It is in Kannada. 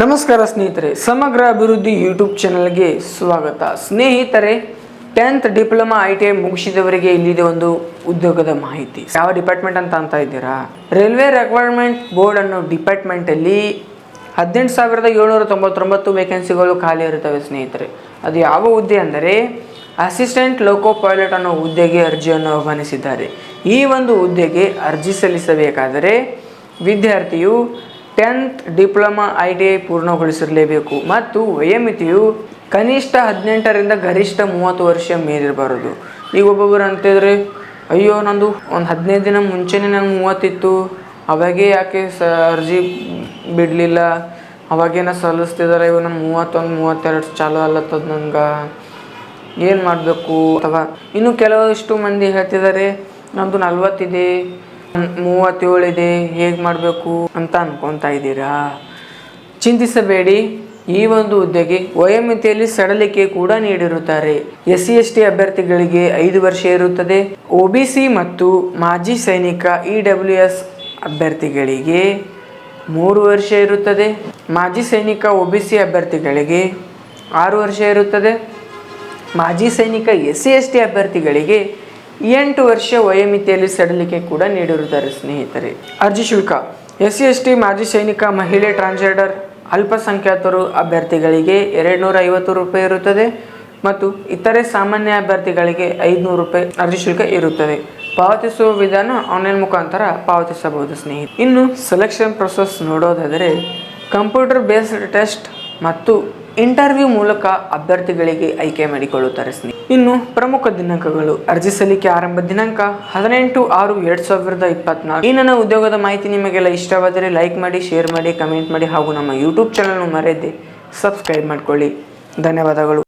ನಮಸ್ಕಾರ ಸ್ನೇಹಿತರೆ, ಸಮಗ್ರ ಅಭಿವೃದ್ಧಿ ಯೂಟ್ಯೂಬ್ ಚಾನಲ್ಗೆ ಸ್ವಾಗತ. ಸ್ನೇಹಿತರೆ, tenth diploma I T I ಮುಗಿಸಿದವರಿಗೆ ಇಲ್ಲಿದೆ ಒಂದು ಉದ್ಯೋಗದ ಮಾಹಿತಿ. ಯಾವ ಡಿಪಾರ್ಟ್ಮೆಂಟ್ ಅಂತ ಅಂತ ಇದ್ದೀರಾ? ರೈಲ್ವೆ ರೆಕ್ವೈರ್ಮೆಂಟ್ ಬೋರ್ಡ್ ಅನ್ನೋ ಡಿಪಾರ್ಟ್ಮೆಂಟಲ್ಲಿ ಹದಿನೆಂಟು ಸಾವಿರದ ಏಳ್ನೂರ ತೊಂಬತ್ತೊಂಬತ್ತು ವೇಕೆನ್ಸಿಗಳು ಖಾಲಿ ಇರುತ್ತವೆ ಸ್ನೇಹಿತರೆ. ಅದು ಯಾವ ಹುದ್ದೆ ಅಂದರೆ, ಅಸಿಸ್ಟೆಂಟ್ ಲೋಕೋ ಪೈಲಟ್ ಅನ್ನೋ ಹುದ್ದೆಗೆ ಅರ್ಜಿಯನ್ನು ಆಹ್ವಾನಿಸಿದ್ದಾರೆ. ಈ ಒಂದು ಹುದ್ದೆಗೆ ಅರ್ಜಿ ಸಲ್ಲಿಸಬೇಕಾದರೆ ವಿದ್ಯಾರ್ಥಿಯು tenth diploma I T I ಪೂರ್ಣಗೊಳಿಸಿರಲೇಬೇಕು. ಮತ್ತು ವಯೋಮಿತಿಯು ಕನಿಷ್ಠ ಹದಿನೆಂಟರಿಂದ ಗರಿಷ್ಠ ಮೂವತ್ತು ವರ್ಷ ಮೀರಿರಬಾರದು ಈಗ ಒಬ್ಬೊಬ್ಬರು ಅಂತಿದ್ರೆ ಅಯ್ಯೋ, ನಂದು ಒಂದು ಹದಿನೈದು ದಿನ ಮುಂಚೆನೇ ನಂಗೆ ಮೂವತ್ತಿತ್ತು. ಅವಾಗೇ ಯಾಕೆ ಸ ಅರ್ಜಿ ಬಿಡಲಿಲ್ಲ? ಅವಾಗೇನ ಸಲ್ಲಿಸ್ತಿದ್ದಾರೆ ಇವು ನಮ್ಮ ಮೂವತ್ತೊಂದು, ಮೂವತ್ತೆರಡು ಚಾಲು ಅಲ್ಲತ್ತದ ನಂಗೆ. ಏನು ಮಾಡಬೇಕು? ಅಥವಾ, ಇನ್ನು ಕೆಲವಷ್ಟು ಮಂದಿ ಹೇಳ್ತಿದ್ದಾರೆ ನಮ್ಮದು ನಲ್ವತ್ತಿದೆ. ಮೂವತ್ತೇಳಿದೆ ಹೇಗೆ ಮಾಡಬೇಕು ಅಂತ ಅನ್ಕೊತಾ ಇದ್ದೀರಾ? ಚಿಂತಿಸಬೇಡಿ, ಈ ಒಂದು ಹುದ್ದೆಗೆ ವಯೋಮಿತಿಯಲ್ಲಿ ಸಡಲಿಕೆ ಕೂಡ ನೀಡಿರುತ್ತಾರೆ. ಎಸ್ ಸಿ ಎಸ್ ಟಿ ಅಭ್ಯರ್ಥಿಗಳಿಗೆ ಐದು ವರ್ಷ ಇರುತ್ತದೆ. ಒ ಬಿ ಸಿ ಮತ್ತು ಮಾಜಿ ಸೈನಿಕ ಇ ಡಬ್ಲ್ಯೂ ಎಸ್ ಅಭ್ಯರ್ಥಿಗಳಿಗೆ ಮೂರು ವರ್ಷ ಇರುತ್ತದೆ. ಮಾಜಿ ಸೈನಿಕ ಒ ಬಿ ಸಿ ಅಭ್ಯರ್ಥಿಗಳಿಗೆ ಆರು ವರ್ಷ ಇರುತ್ತದೆ. ಮಾಜಿ ಸೈನಿಕ ಎಸ್ ಸಿ ಎಸ್ ಟಿ ಅಭ್ಯರ್ಥಿಗಳಿಗೆ ಎಂಟು ವರ್ಷ ವಯೋಮಿತಿಯಲ್ಲಿ ಸಡಲಿಕೆ ಕೂಡ ನೀಡಿರುತ್ತಾರೆ ಸ್ನೇಹಿತರೆ. ಅರ್ಜಿ ಶುಲ್ಕ. ಎಸ್ ಸಿ ಎಸ್ ಟಿ ಮಾಜಿ ಸೈನಿಕ, ಮಹಿಳೆ, ಟ್ರಾನ್ಸ್ಜೆಂಡರ್, ಅಲ್ಪಸಂಖ್ಯಾತರು ಅಭ್ಯರ್ಥಿಗಳಿಗೆ ಎರಡು ನೂರ ಐವತ್ತು ರೂಪಾಯಿ ಇರುತ್ತದೆ ಮತ್ತು ಇತರೆ ಸಾಮಾನ್ಯ ಅಭ್ಯರ್ಥಿಗಳಿಗೆ ಐದುನೂರು ರೂಪಾಯಿ ಅರ್ಜಿ ಶುಲ್ಕ ಇರುತ್ತದೆ. ಪಾವತಿಸುವ ವಿಧಾನ ಆನ್ಲೈನ್ ಮುಖಾಂತರ ಪಾವತಿಸಬಹುದು ಸ್ನೇಹಿತ ಇನ್ನು ಸೆಲೆಕ್ಷನ್ ಪ್ರೊಸೆಸ್ ನೋಡೋದಾದರೆ ಕಂಪ್ಯೂಟರ್ ಬೇಸ್ಡ್ ಟೆಸ್ಟ್ ಮತ್ತು ಇಂಟರ್ವ್ಯೂ ಮೂಲಕ ಅಭ್ಯರ್ಥಿಗಳಿಗೆ ಆಯ್ಕೆ ಮಾಡಿಕೊಳ್ಳುತ್ತಾರೆ ಸ್ನೇಹಿತ ಇನ್ನು ಪ್ರಮುಖ ದಿನಾಂಕಗಳು. ಅರ್ಜಿ ಸಲ್ಲಿಕೆ ಆರಂಭ ದಿನಾಂಕ ಹದಿನೆಂಟು ಆರು ಎರಡ್ ಸಾವಿರದ ಇಪ್ಪತ್ನಾಲ್ಕು. ಈ ನನ್ನ ಉದ್ಯೋಗದ ಮಾಹಿತಿ ನಿಮಗೆಲ್ಲ ಇಷ್ಟವಾದರೆ ಲೈಕ್ ಮಾಡಿ, ಶೇರ್ ಮಾಡಿ, ಕಮೆಂಟ್ ಮಾಡಿ ಹಾಗೂ ನಮ್ಮ ಯೂಟ್ಯೂಬ್ ಚಾನಲ್ನು ಮರೆಯದೆ ಸಬ್ಸ್ಕ್ರೈಬ್ ಮಾಡ್ಕೊಳ್ಳಿ. ಧನ್ಯವಾದಗಳು.